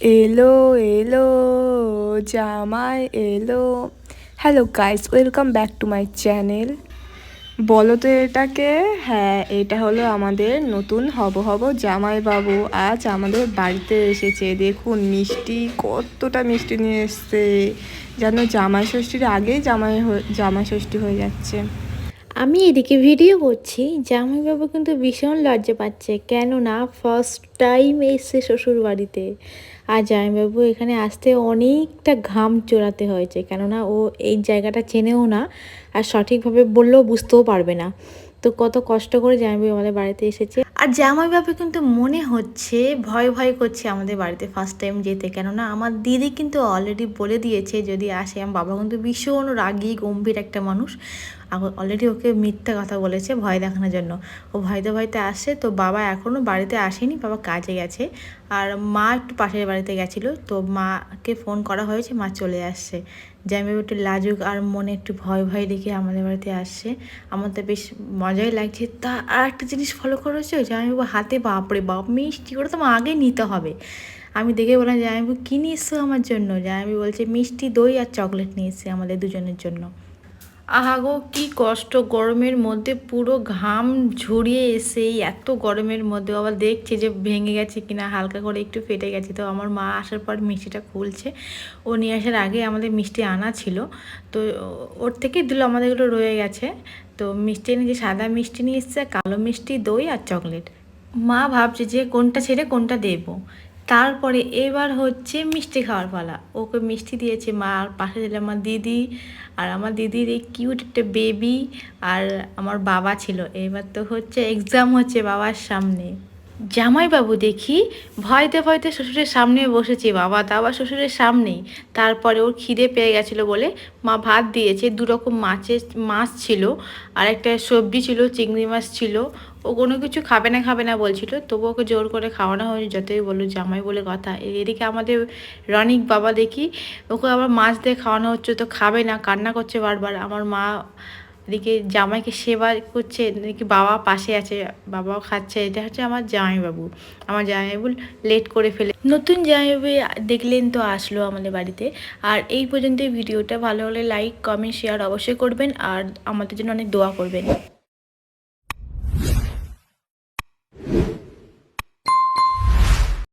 এলো এলো, জামাই এলো। Hello guys welcome back to my channel বলো তো এটাকে? হ্যাঁ এটা হলো আমাদের নতুন হব হব জামাই বাবু আজ আমাদের বাড়িতে এসেছে। দেখুন, মিষ্টি, কতটা মিষ্টি নিয়ে এসছে। যেন জামাই ষষ্ঠীর আগেই জামাই জামাই ষষ্ঠী হয়ে যাচ্ছে। আমি এদিকে ভিডিও করছি। জামাইবাবু কিন্তু ভীষণ লজ্জা পাচ্ছে। কেননা ফার্স্ট টাইম এসছে শ্বশুর বাড়িতে আর জামাইবাবু এখানে আসতে অনেকটা ঘাম চোরাতে হয়েছে, কেননা ও এই জায়গাটা চেনেও না আর সঠিকভাবে বললেও বুঝতেও পারবে না। তো কত কষ্ট করে জামাইবাবু আমাদের বাড়িতে এসেছে। আর জামাইবাবু কিন্তু মনে হচ্ছে, ভয় ভয় করছে আমাদের বাড়িতে ফার্স্ট টাইম যেতে। কেননা আমার দিদি কিন্তু অলরেডি বলে দিয়েছে, যদি আসে, আমার বাবা কিন্তু ভীষণ রাগী, গম্ভীর একটা মানুষ। অলরেডি ওকে মিথ্যা কথা বলেছে ভয় দেখানোর জন্য। ও ভয়তে ভয়তে আসে, তো বাবা এখনও বাড়িতে আসেনি, বাবা কাজে গেছে। আর মা একটু পাশের বাড়িতে গেছিল, তো মাকে ফোন করা হয়েছে, মা চলে আসছে। জ্যামি একটু লাজুক আর মনে একটু ভয় ভয় দেখে আমাদের বাড়িতে আসছে। আমার তো বেশ মজাই লাগছে। তা আর একটা জিনিস ফলো করেছ জামাইবাবু হাতে বাপরে বাপ, মিষ্টি করে তো আমার আগে নিতে হবে। আমি দেখে বললাম জামাইবাবু কী নিয়েছো আমার জন্য? জামাইবাবু বলছে, মিষ্টি দই আর চকলেট নিয়েছে আমাদের দুজনের জন্য। আহাগো, কি কষ্ট গরমের মধ্যে পুরো ঘাম ঝরিয়ে এসে এত গরমের মধ্যে। আবার দেখছে যে ভেঙে গেছে কিনা, হালকা করে একটু ফেটে গেছে। তো আমার মা আসার পর মিষ্টিটা খুলছে। ও নিয়ে আসার আগে আমাদের মিষ্টি আনা ছিল। তো ওর থেকেই দিল আমাদেরগুলো রয়ে গেছে। তো মিষ্টি এনে যে সাদা মিষ্টি নিয়ে এসছে, কালো মিষ্টি, দই আর চকলেট। মা ভাবছে যে কোনটা ছেড়ে কোনটা দেবো। তারপরে এবার হচ্ছে মিষ্টি খাওয়ার পালা। ওকে মিষ্টি দিয়েছে মা, আর পাশে ছিল আমার দিদি, আর আমার দিদির এই কিউট একটা বেবি আর আমার বাবা ছিল। এবার তো হচ্ছে এক্সাম হচ্ছে বাবার সামনে। জামাইবাবু দেখি ভয়তে ভয়তে শ্বশুরের সামনে বসেছে। বাবা দাবা শ্বশুরের সামনেই। তারপরে ওর খিদে পেয়ে গেছিল বলে মা ভাত দিয়েছে। দু রকম মাছের মাছ ছিল। আর একটা সবজি ছিল, চিংড়ি মাছ ছিল। ও কোনো কিছু খাবে না খাবে না বলছিল। তবু ওকে জোর করে খাওয়ানো হয়েছে যতই বলো জামাই বলে কথা। এদিকে আমাদের রনিক বাবা দেখি, ওকে আবার মাছ দিয়ে খাওয়ানো হচ্ছে। তো খাবে না, কান্না করছে বারবার। আমার মা এদিকে জামাইকে সেবা করছে, এদিকে বাবা পাশে আছে, বাবাও খাচ্ছে। এটা হচ্ছে আমার জামাইবাবু। আমার জামাইবাবু লেট করে ফেলে নতুন জামাইবাবু দেখলেন তো আসলো আমাদের বাড়িতে। আর এই পর্যন্ত ভিডিওটা। ভালো হলে লাইক কমেন্ট শেয়ার অবশ্যই করবেন। আর আমাদের জন্য অনেক দোয়া করবেন।